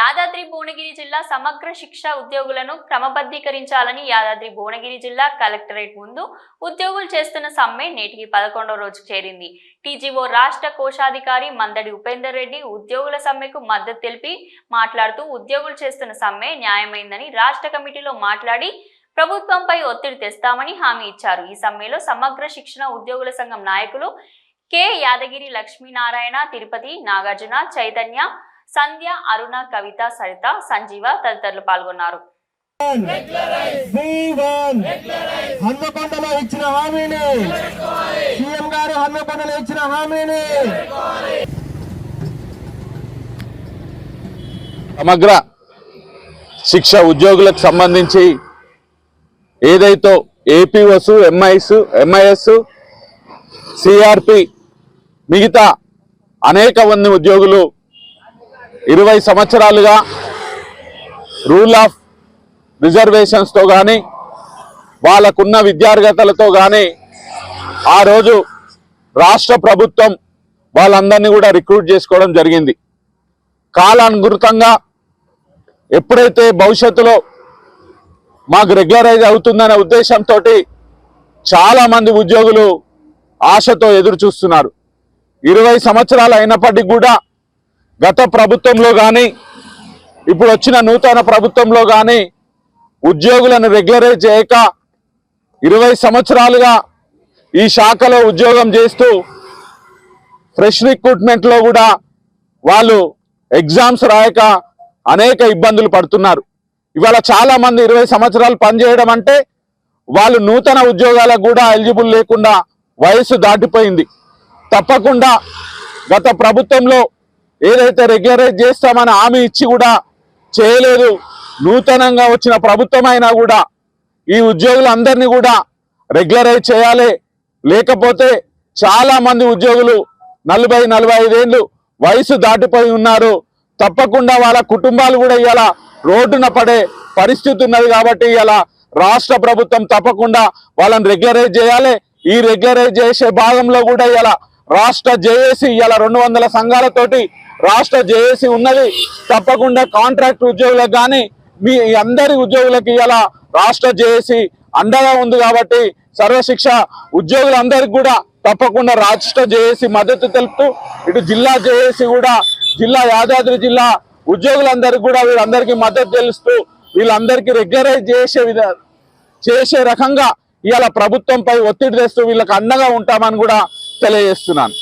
యాదాద్రి భువనగిరి జిల్లా సమగ్ర శిక్ష ఉద్యోగులను క్రమబద్ధీకరించాలని యాదాద్రి భువనగిరి జిల్లా కలెక్టరేట్ ముందు ఉద్యోగులు చేస్తున్న సమ్మె నేటికి పదకొండవ రోజుకు చేరింది. టీజీఓ రాష్ట్ర కోశాధికారి మందడి ఉపేందర్ రెడ్డి ఉద్యోగుల సమ్మెకు మద్దతు తెలిపి మాట్లాడుతూ ఉద్యోగులు చేస్తున్న సమ్మె న్యాయమైందని రాష్ట్ర కమిటీలో మాట్లాడి ప్రభుత్వంపై ఒత్తిడి తెస్తామని హామీ ఇచ్చారు. ఈ సమ్మెలో సమగ్ర శిక్షణ ఉద్యోగుల సంఘం నాయకులు కె యాదగిరి లక్ష్మీనారాయణ తిరుపతి నాగార్జున చైతన్య సంధ్య అరుణ కవిత సరిత సంజీవ తదితరులు పాల్గొన్నారు. హన్మకొండలో ఇచ్చిన హామీని. సీఎం గారు హన్మకొండలో ఇచ్చిన హామీని. సమగ్ర శిక్ష ఉద్యోగులకు సంబంధించి ఏదైతే ఏపీఓస్ ఎంఐస్ ఎంఐఎస్ సిఆర్పి మిగతా అనేక మంది ఉద్యోగులు ఇరవై సంవత్సరాలుగా రూల్ ఆఫ్ రిజర్వేషన్స్తో కానీ వాళ్ళకున్న విద్యార్హతలతో కానీ ఆ రోజు రాష్ట్ర ప్రభుత్వం వాళ్ళందరినీ కూడా రిక్రూట్ చేసుకోవడం జరిగింది. కాలానుగుతంగా ఎప్పుడైతే భవిష్యత్తులో మాకు రెగ్యులరైజ్ అవుతుందనే ఉద్దేశంతో చాలామంది ఉద్యోగులు ఆశతో ఎదురు చూస్తున్నారు ఇరవై సంవత్సరాలు అయినప్పటికీ కూడా గత ప్రభుత్వంలో కానీ ఇప్పుడు వచ్చిన నూతన ప్రభుత్వంలో కానీ ఉద్యోగులను రెగ్యులరైజ్ చేయక ఇరవై సంవత్సరాలుగా ఈ శాఖలో ఉద్యోగం చేస్తూ ఫ్రెష్ రిక్రూట్మెంట్లో కూడా వాళ్ళు ఎగ్జామ్స్ రాయక అనేక ఇబ్బందులు పడుతున్నారు. ఇవాళ చాలా మంది ఇరవై సంవత్సరాలు పనిచేయడం అంటే వాళ్ళు నూతన ఉద్యోగాలకు కూడా ఎలిజిబుల్ లేకుండా వయసు దాటిపోయింది. తప్పకుండా గత ప్రభుత్వంలో ఏదైతే రెగ్యులరైజ్ చేస్తామని హామీ ఇచ్చి కూడా చేయలేదు నూతనంగా వచ్చిన ప్రభుత్వం అయినా కూడా ఈ ఉద్యోగులందరినీ కూడా రెగ్యులరైజ్ చేయాలి. లేకపోతే చాలా మంది ఉద్యోగులు నలభై నలభై ఐదేళ్ళు వయసు దాటిపోయి ఉన్నారు. తప్పకుండా వాళ్ళ కుటుంబాలు కూడా ఇలా రోడ్డున పడే పరిస్థితి ఉన్నది కాబట్టి ఇలా రాష్ట్ర ప్రభుత్వం తప్పకుండా వాళ్ళని రెగ్యులరైజ్ చేయాలి. ఈ రెగ్యులరైజ్ చేసే భాగంలో కూడా ఇలా రాష్ట్ర జేఏసీ ఇలా రెండు వందల సంఘాలతోటి రాష్ట్ర జేఏసీ ఉన్నది. తప్పకుండా కాంట్రాక్ట్ ఉద్యోగులకు కానీ మీ అందరి ఉద్యోగులకు ఇలా రాష్ట్ర జేఏసీ అండగా ఉంది కాబట్టి సర్వశిక్ష ఉద్యోగులందరికీ కూడా తప్పకుండా రాష్ట్ర జేఏసీ మద్దతు తెలుపుతూ ఇటు జిల్లా జేఏసీ కూడా జిల్లా యాదాద్రి జిల్లా ఉద్యోగులందరికీ కూడా వీళ్ళందరికీ మద్దతు తెలుస్తూ వీళ్ళందరికీ రెగ్యులరైజ్ చేసే విధ చేసే రకంగా ఇవాళ ప్రభుత్వంపై ఒత్తిడి తెస్తూ వీళ్ళకి అండగా ఉంటామని కూడా తెలియజేస్తున్నాను.